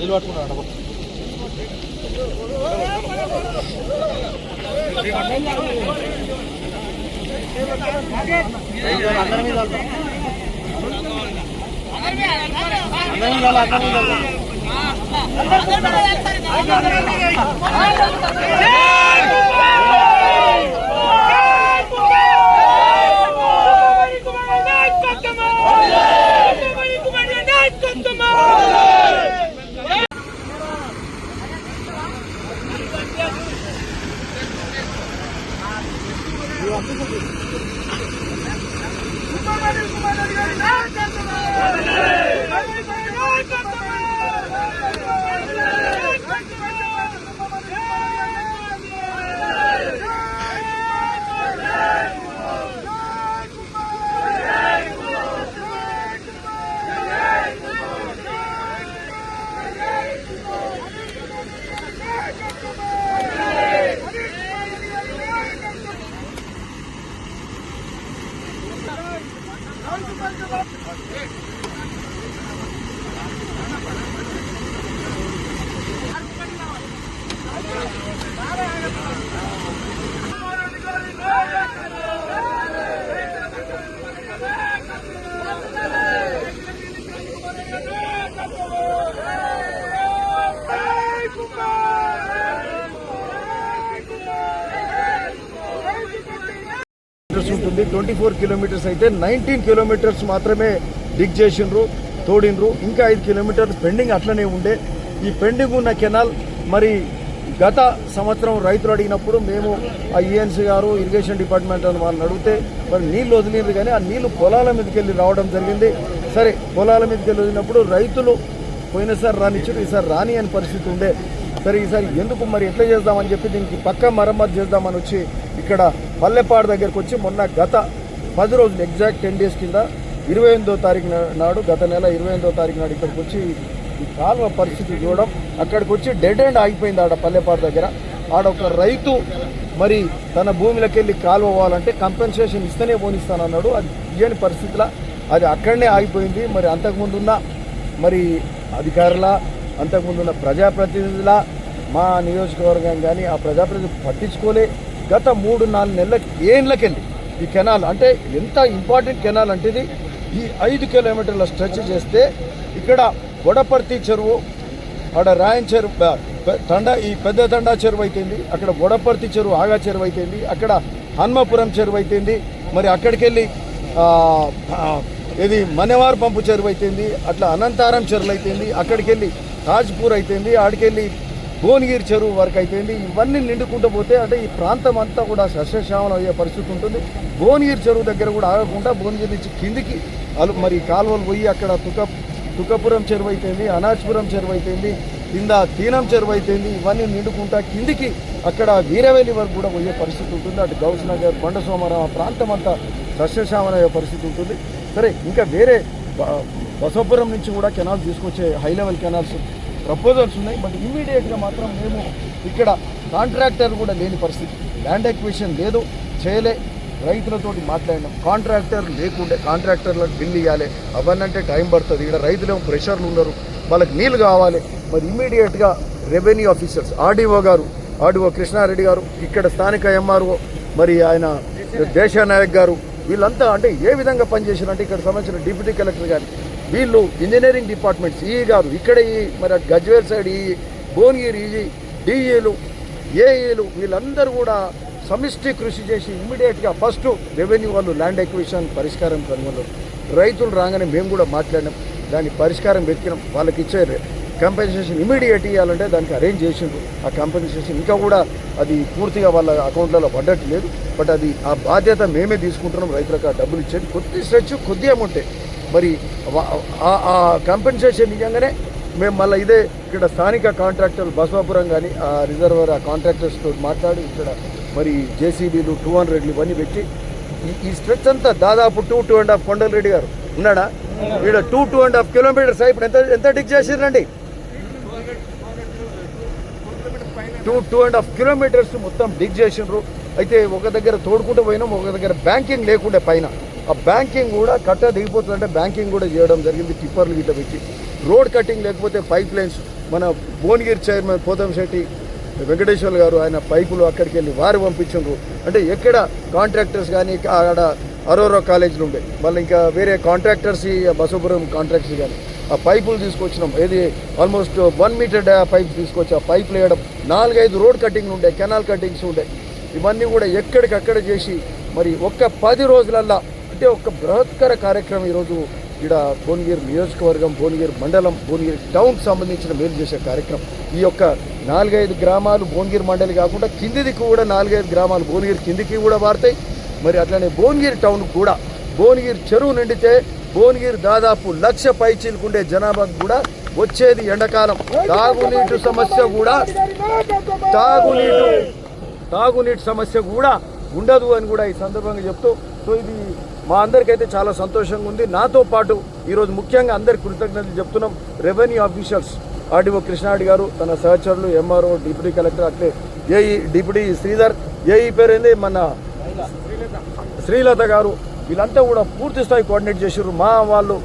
Cell పట్టుకున్నాడు అడగ అందరి మీద వెళ్తాం. అందరి మీద వెళ్ళాలి, అందరి మీద వెళ్తాం. Oh, కిలోమీటర్స్ ఉంటుంది. ట్వంటీ ఫోర్ కిలోమీటర్స్ అయితే నైన్టీన్ కిలోమీటర్స్ మాత్రమే డిగ్ చేసిండ్రు తోడిండ్రు. ఇంకా ఐదు కిలోమీటర్లు పెండింగ్ అట్లనే ఉండే. ఈ పెండింగ్ ఉన్న కెనాల్ మరి గత సంవత్సరం రైతులు అడిగినప్పుడు మేము ఆ ఈఎన్సీ గారు ఇరిగేషన్ డిపార్ట్మెంట్ అని వాళ్ళని అడిగితే మరి నీళ్ళు వదిలింది కానీ ఆ నీళ్ళు పొలాల మీదకి వెళ్ళి రావడం జరిగింది. సరే పొలాల మీదకి వెళ్ళి వదిలినప్పుడు రైతులు పోయినసారి రానిచ్చారు ఈసారి రాని అని పరిస్థితి ఉండే. సరే ఈసారి ఎందుకు మరి ఎట్లా చేద్దామని చెప్పి దీనికి పక్క మరమ్మతు చేద్దామని వచ్చి ఇక్కడ పల్లెపాడు దగ్గరకు వచ్చి మొన్న గత పది రోజులు ఎగ్జాక్ట్ టెన్ డేస్ కింద ఇరవై ఎనిమిదో తారీఖు నాడు గత నెల ఇరవై ఎనిమిదో తారీఖు నాడు ఇక్కడికి వచ్చి ఈ కాలువ పరిస్థితి చూడడం అక్కడికి వచ్చి డెడ్ ఎండ్ ఆగిపోయింది ఆడ పల్లెపాడు దగ్గర. ఆడ ఒక రైతు మరి తన భూమిలోకి వెళ్ళి కాలువ అవ్వాలంటే కంపెన్సేషన్ ఇస్తేనే పోనిస్తానన్నాడు. అది ఇయ్యని పరిస్థితిలో అది అక్కడనే ఆగిపోయింది. మరి అంతకుముందు ఉన్న మరి అధికారుల అంతకుముందున్న ప్రజాప్రతినిధుల మా నియోజకవర్గం కానీ ఆ ప్రజాప్రతినిధులు పట్టించుకోలే. గత మూడు నాలుగు నెలల ఏళ్ళకెళ్ళి ఈ కెనాల్ అంటే ఎంత ఇంపార్టెంట్ కెనాల్ అంటే ఇది? ఈ ఐదు కిలోమీటర్ల స్ట్రెచ్ చేస్తే ఇక్కడ గొడపర్తి చెరువు ఆడ రాయన్ చెరువు తండ ఈ పెద్ద తండా చెరువు అయితేంది అక్కడ గొడపర్తి చెరువు ఆగా చెరువు అయితేంది అక్కడ హన్మపురం చెరువు అయితేంది మరి అక్కడికి వెళ్ళి ఇది మనవార్ పంపు చెరువు అయితేంది అట్లా అనంతారం చెరువు అయితేంది అక్కడికి వెళ్ళి తాజ్పూర్ అయితేంది ఆడికెళ్ళి భువనగిరి చెరువు వరకు అయిపోయింది. ఇవన్నీ నిండుకుంటూ పోతే అంటే ఈ ప్రాంతం అంతా కూడా సస్యశ్యామలం అయ్యే పరిస్థితి ఉంటుంది. భువనగిరి చెరువు దగ్గర కూడా ఆగకుండా భువనగిరి నుంచి కిందికి అలు మరి కాలువలు పోయి అక్కడ తుక తుకపురం చెరువు అయితేంది అనాజ్పురం చెరువు అయితేంది కింద తీనం చెరువు అయితేంది ఇవన్నీ నిండుకుంటా కిందికి అక్కడ వీరవేలి వరకు కూడా పోయే పరిస్థితి ఉంటుంది. అటు గౌస్ నగర్ బండ సోమవారం ఆ ప్రాంతం అంతా సస్యశ్యామలం అయ్యే పరిస్థితి ఉంటుంది. సరే ఇంకా వేరే బసవపురం నుంచి కూడా కెనాల్ తీసుకొచ్చే హై లెవెల్ కెనాల్స్ ప్రపోజల్స్ ఉన్నాయి బట్ ఇమీడియట్గా మాత్రం మేము ఇక్కడ కాంట్రాక్టర్ కూడా లేని పరిస్థితి. ల్యాండ్ ఎక్విషన్ లేదు చేయలే. రైతులతోటి మాట్లాడినాం. కాంట్రాక్టర్ లేకుండే కాంట్రాక్టర్లకు బిల్లు ఇవ్వాలి అవన్నంటే టైం పడుతుంది. ఇక్కడ రైతులు ఏమో ప్రెషర్లు ఉన్నారు వాళ్ళకి నీళ్ళు కావాలి. మరి ఇమీడియట్గా రెవెన్యూ ఆఫీసర్స్ ఆర్డీఓ గారు ఆర్డీఓ కృష్ణారెడ్డి గారు ఇక్కడ స్థానిక ఎంఆర్ఓ మరి ఆయన దేశానాయక్ గారు వీళ్ళంతా అంటే ఏ విధంగా పనిచేశారంటే ఇక్కడ సంబంధించిన డిప్యూటీ కలెక్టర్ గారు. వీళ్ళు ఇంజనీరింగ్ డిపార్ట్మెంట్స్ ఈ గారు ఇక్కడ ఈ మరి గజ్వేల్ సైడ్ ఈ భువనగిరి ఈ డిఈలు ఏఈలు వీళ్ళందరూ కూడా సమిష్టి కృషి చేసి ఇమ్మీడియట్గా ఫస్ట్ రెవెన్యూ వాళ్ళు ల్యాండ్ ఎక్విషన్ పరిష్కారం కనుగొన్నారు. రైతులు రాగానే మేము కూడా మాట్లాడినాం. దాని పరిష్కారం వెతికినాం. వాళ్ళకి ఇచ్చే కంపెన్సేషన్ ఇమీడియట్ ఇవ్వాలంటే దానికి అరేంజ్ చేసిండ్రు. ఆ కంపెన్సేషన్ ఇంకా కూడా అది పూర్తిగా వాళ్ళ అకౌంట్లలో పడ్డట్టు లేదు బట్ అది ఆ బాధ్యత మేమే తీసుకుంటున్నాం. రైతులకు ఆ డబ్బులు ఇచ్చేది కొద్ది స్ట్రెచ్ కొద్ది అమౌంటే మరి ఆ- కంపెన్సేషన్ ఇవ్వగానే మేము మళ్ళీ ఇదే ఇక్కడ స్థానిక కాంట్రాక్టర్లు బసవాపురం కానీ ఆ రిజర్వర్ ఆ కాంట్రాక్టర్స్తో మాట్లాడి ఇక్కడ మరి జేసీబీలు టూ హండ్రెడ్లు ఇవన్నీ పెట్టి ఈ- ఈ స్ట్రెచ్ అంతా దాదాపు టూ టూ అండ్ హాఫ్ కొండల రెడ్డి గారు. ఉన్నాడా? ఇక్కడ two two and half kilometres ఇప్పుడు ఎంత ఎంత డిక్ చేసిరండి two two and half kilometres మొత్తం డిగ్ చేసిండ్రు. అయితే ఒక దగ్గర తోడుకుంటూ పోయినాం ఒక దగ్గర బ్యాంకింగ్ లేకుండే పైన. ఆ బ్యాంకింగ్ కూడా కట్ట దిగిపోతుందంటే బ్యాంకింగ్ కూడా చేయడం జరిగింది టిప్పర్లు గిట్ట పెట్టి. రోడ్ కటింగ్ లేకపోతే పైప్ లైన్స్. మన భువనగిరి చైర్మన్ పోతంశెట్టి వెంకటేశ్వర్ గారు ఆయన పైపులు అక్కడికి వెళ్ళి వారు పంపించారు. అంటే ఎక్కడ కాంట్రాక్టర్స్ కానీ ఆడ అరోరో కాలేజీలు ఉండే. మళ్ళీ ఇంకా వేరే కాంట్రాక్టర్స్ ఈ బసవపురం కాంట్రాక్టర్స్ కానీ ఆ పైపులు తీసుకొచ్చినాం. ఏది ఆల్మోస్ట్ వన్ మీటర్ పైప్ తీసుకొచ్చి ఆ పైపులు వేయడం. నాలుగైదు రోడ్ కటింగ్ ఉండే కెనాల్ కటింగ్స్ ఉండే. ఇవన్నీ కూడా ఎక్కడికక్కడ చేసి మరి ఒక్క పది రోజులల్లా అంటే ఒక బృహత్కర కార్యక్రమం ఈరోజు ఇక్కడ భువనగిరి నియోజకవర్గం భువనగిరి మండలం భువనగిరి టౌన్కి సంబంధించిన మేలు చేసే కార్యక్రమం. ఈ యొక్క నాలుగైదు గ్రామాలు భువనగిరి మండలి కాకుండా కిందిది కూడా నాలుగైదు గ్రామాలు భువనగిరి కిందికి కూడా వాడతాయి మరి అట్లనే భువనగిరి టౌన్ కూడా భువనగిరి చెరువు నిండితే భువనగిరి దాదాపు లక్ష పైచీలకుండే జనాభాకు కూడా వచ్చేది ఎండాకాలం. తాగునీటి సమస్య కూడా తాగునీటి తాగునీటి సమస్య కూడా ఉండదు అని కూడా ఈ సందర్భంగా చెప్తూ సో ఇది మా అందరికైతే చాలా సంతోషంగా ఉంది. నాతో పాటు ఈరోజు ముఖ్యంగా అందరి కృతజ్ఞతలు చెప్తున్నాం. రెవెన్యూ ఆఫీషియల్స్ ఆర్డీఓ కృష్ణారెడ్డి గారు తన సహచరులు ఎంఆర్ఓ డిప్యూటీ కలెక్టర్ అట్లే ఏఈ డిప్యూటీ శ్రీధర్ ఏఈ పేరు ఏంది మన శ్రీలత గారు. వీళ్ళంతా కూడా పూర్తి స్థాయి కోఆర్డినేట్ చేసారు మా వాళ్ళు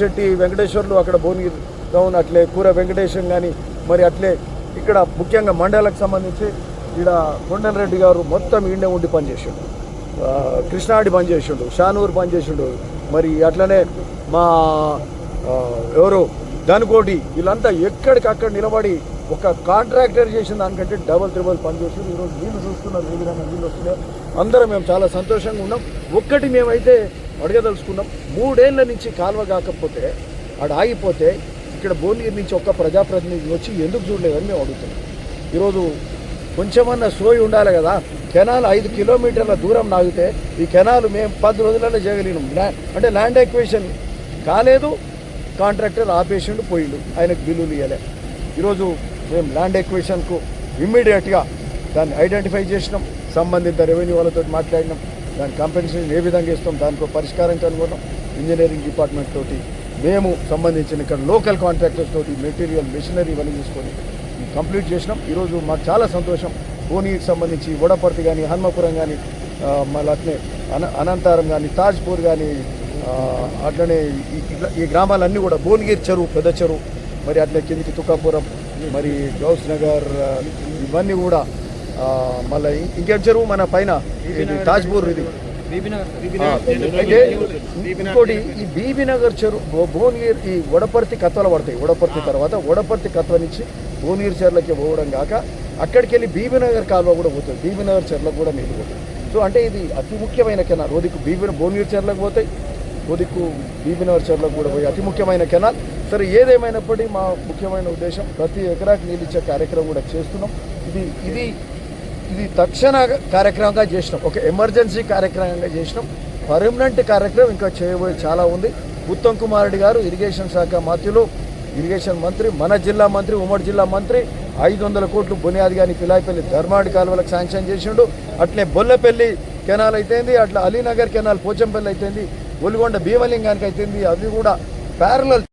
శెట్టి వెంకటేశ్వర్లు అక్కడ భువనగిరి టౌన్ అట్లే కూర వెంకటేశం కానీ మరి అట్లే ఇక్కడ ముఖ్యంగా మండలకు సంబంధించి ఇక్కడ కొండలరెడ్డి గారు మొత్తం ఈడే ఉండి పనిచేసిండు. కృష్ణాడి పనిచేసిండు షానూరు పనిచేసిండు మరి అట్లనే మా ఎవరు ధనుకోటి వీళ్ళంతా ఎక్కడికక్కడ నిలబడి ఒక కాంట్రాక్టర్ చేసిన దానికంటే డబల్ త్రిబుల్ పని చేసి ఈరోజు నీళ్ళు చూస్తున్నారు ఏ విధంగా నీళ్ళు వస్తున్నాయి అందరం మేము చాలా సంతోషంగా ఉన్నాం. ఒక్కటి మేమైతే అడగదలుచుకున్నాం. మూడేళ్ళ నుంచి కాలువ కాకపోతే ఆడ ఆగిపోతే ఇక్కడ భువనగిరి నుంచి ఒక్క ప్రజాప్రతినిధి వచ్చి ఎందుకు చూడలేదని మేము అడుగుతున్నాం. ఈరోజు కొంచెమన్నా సోయి ఉండాలి కదా. కెనాల్ ఐదు కిలోమీటర్ల దూరం నాగితే ఈ కెనాల్ మేము పది రోజులలో చేయగలిగినాం. అంటే ల్యాండ్ ఎక్వేషన్ కాలేదు కాంట్రాక్టర్ ఆపేసిండు పోయిండు. ఆయనకు బిల్లులు ఇవ్వలే ఈరోజు మేము ల్యాండ్ ఎక్వేషన్కు ఇమ్మీడియట్గా దాన్ని ఐడెంటిఫై చేసినాం. సంబంధిత రెవెన్యూ వాళ్ళతో మాట్లాడినాం. దాని కంపెన్సేషన్ ఏ విధంగా ఇస్తాం దానికి పరిష్కారం కనుగొన్నాం. ఇంజనీరింగ్ డిపార్ట్మెంట్ తోటి మేము సంబంధించిన ఇక్కడ లోకల్ కాంట్రాక్టర్స్ తోటి మెటీరియల్ మిషనరీ ఇవన్నీ తీసుకొని కంప్లీట్ చేసినాం. ఈరోజు మాకు చాలా సంతోషం. భువనగిరికి సంబంధించి వడపర్తి కానీ హన్మపురం కానీ మళ్ళీ అట్లనే అన అనంతారం కానీ తాజ్పూర్ కానీ అట్లనే ఈ- గ్రామాలన్నీ కూడా భువనగిరి చెరువు పెద్ద చెరువు మరి అట్లే కిందికి తుకాపురం మరి గౌస్ నగర్ ఇవన్నీ కూడా మళ్ళీ ఇంకేం చెరువు మన పైన? ఇది తాజ్పూర్ ఇది. ఇంకోటి ఈ బీబీ నగర్ చెరువు భువనగిరి ఈ వడపర్తి కత్వలు పడతాయి. వడపర్తి తర్వాత వడపర్తి కత్వ నుంచి భువనగిరి చెర్లకి పోవడం కాక అక్కడికి వెళ్ళి బీబీనగర్ కాలువ కూడా పోతుంది. బీబీనగర్ చెర్లకు కూడా నీళ్ళు పోతుంది సో అంటే ఇది అతి ముఖ్యమైన కెనాల్. రోదికు బీబీ భువనగిరి చెర్లకు పోతాయి. రోదికు బీబీనగర్ చెర్లకు కూడా పోయి అతి ముఖ్యమైన కెనాల్. సరే ఏదేమైనప్పటికీ మా ముఖ్యమైన ఉద్దేశం ప్రతి ఎకరాకి నీళ్ళు ఇచ్చే కార్యక్రమం కూడా చేస్తున్నాం. ఇది ఇది ఇది తక్షణ కార్యక్రమంగా చేసినాం. ఒక ఎమర్జెన్సీ కార్యక్రమంగా చేసినాం. పర్మనెంట్ కార్యక్రమం ఇంకా చేయబోయే చాలా ఉంది. ఉత్తమ్ కుమార్ రెడ్డి గారు ఇరిగేషన్ శాఖ మంత్రులు ఇరిగేషన్ మంత్రి మన జిల్లా మంత్రి ఉమ్మడి జిల్లా మంత్రి ఐదు వందల కోట్లు బునియాది కానీ పిలాయిపల్లి ధర్మాడి కాలువలకు శాంక్షన్ చేసిండు. అట్లే బొల్లపల్లి కెనాల్ అయితేంది అట్లా అలీనగర్ కెనాల్ పోచంపల్లి అయితేంది ఒలిగొండ భీమలింగానికి అయితేంది అది కూడా ప్యారలల్